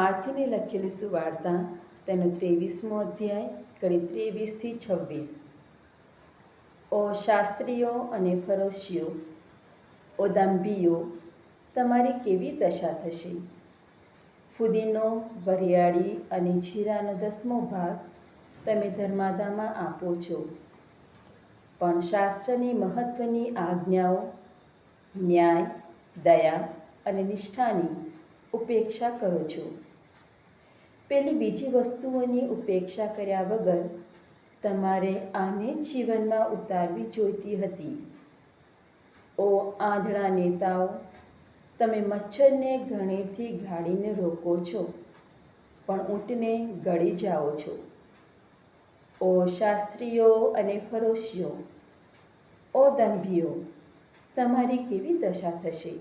માર્થીને લખેલી સુવાર્તા તેનો ત્રેવીસમો અધ્યાય કરી ત્રેવીસથી છવ્વીસ. ઓ શાસ્ત્રીઓ અને ફરોશીઓ, ઓ દાંભીઓ, તમારી કેવી દશા થશે? ફુદીનો, વરિયાળી અને જીરાનો દસમો ભાગ તમે ધર્માદામાં આપો છો. પણ શાસ્ત્રની મહત્ત્વની આજ્ઞાઓ, ન્યાય, દયા અને નિષ્ઠાની ઉપેક્ષા કરો છો. પેલી બીજી વસ્તુઓની ઉપેક્ષા કર્યા વગર તમારે આને જ જીવનમાં ઉતારવી જોઈતી હતી. ઓ આંધળા નેતાઓ, તમે મચ્છરને ઘણીથી ગાળીને રોકો છો, પણ ઊંટને ગળી જાઓ છો. ઓ શાસ્ત્રીઓ અને ફરોશીઓ, ઓ દંભીઓ, તમારી કેવી દશા થશે?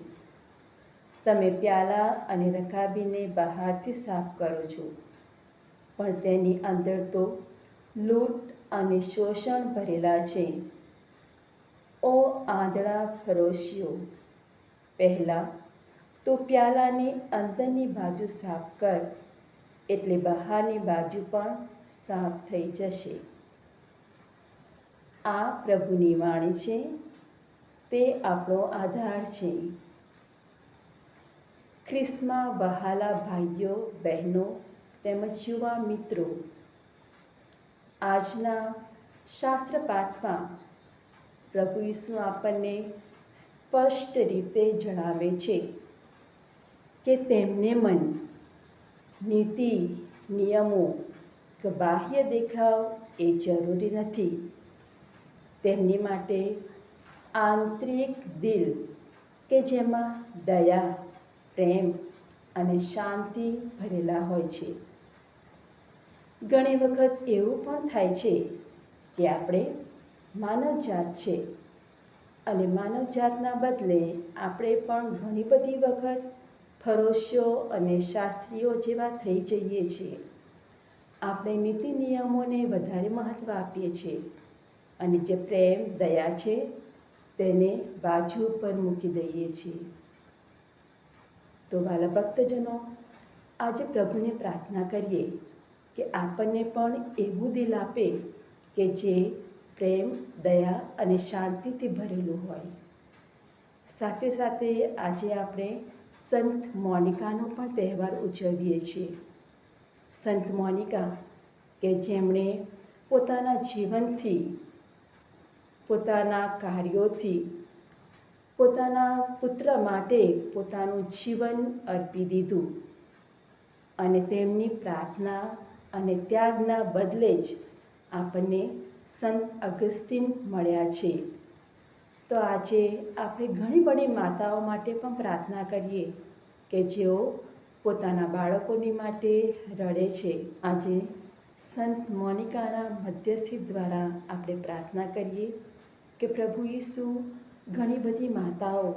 તમે પ્યાલા અને રકાબીને બહારથી સાફ કરો છો. પણ તેની અંદર તો લૂંટ અને શોષણ ભરેલા છે. ઓ આંધળા ફરોશીઓ, પહેલાં તો પ્યાલાની અંદરની બાજુ સાફ કર, એટલે બહારની બાજુ પણ સાફ થઈ જશે. આ પ્રભુની વાણી છે. તે આપણો આધાર છે. ખ્રિસ્તમાં વહાલા ભાઈઓ, બહેનો તેમજ યુવા મિત્રો. આજના શાસ્ત્ર પાઠમાં પ્રભુ ઈસુ આપણને સ્પષ્ટ રીતે જણાવે છે કે તેમને મન, નીતિ, નિયમો કે બાહ્ય દેખાવ એ જરૂરી નથી. તેમની માટે આંતરિક દિલ કે જેમાં દયા પ્રેમ અને શાંતિ ભરેલા હોય છે. ઘણી વખત એવું પણ થાય છે કે આપણે માનવજાત છે અને માનવજાતના બદલે આપણે પણ ઘણી બધી વખત ફરોશીઓ અને શાસ્ત્રીઓ જેવા થઈ જઈએ છીએ. આપણે નીતિ નિયમોને વધારે મહત્ત્વ આપીએ છીએ અને જે પ્રેમ, દયા છે તેને બાજુ પર મૂકી દઈએ છીએ. તો વાલા ભક્તજનો, આજે પ્રભુને પ્રાર્થના કરીએ કે આપણને પણ એવું દિલ આપે કે જે પ્રેમ, દયા અને શાંતિથી ભરેલું હોય. સાથે સાથે આજે આપણે સંત મોનિકાનો પણ તહેવાર ઉજવીએ છીએ. સંત મોનિકા કે જેમણે પોતાના જીવનથી, પોતાના કાર્યોથી પોતાના પુત્ર માટે પોતાનું જીવન અર્પી દીધું. અને તેમની પ્રાર્થના અને ત્યાગના બદલે જ આપણને સંત અગસ્ટિન મળ્યા છે. તો આજે આપણે ઘણી બધી માતાઓ માટે પણ પ્રાર્થના કરીએ કે જેઓ પોતાના બાળકોની માટે રડે છે. આજે સંત મોનિકાના મધ્યસ્થી દ્વારા આપણે પ્રાર્થના કરીએ કે પ્રભુ ઈસુ ઘણી બધી માતાઓ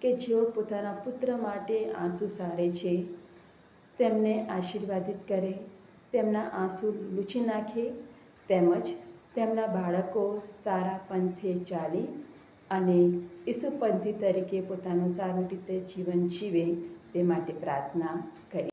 કે જેઓ પોતાના પુત્ર માટે આંસુ સારે છે. તેમને આશીર્વાદિત કરે, તેમના આંસુ લૂછી નાખે, તેમજ તેમના બાળકો સારા પંથે ચાલી અને ઈસુપંથી તરીકે પોતાનું સારું રીતે જીવન જીવે તે માટે પ્રાર્થના કરી.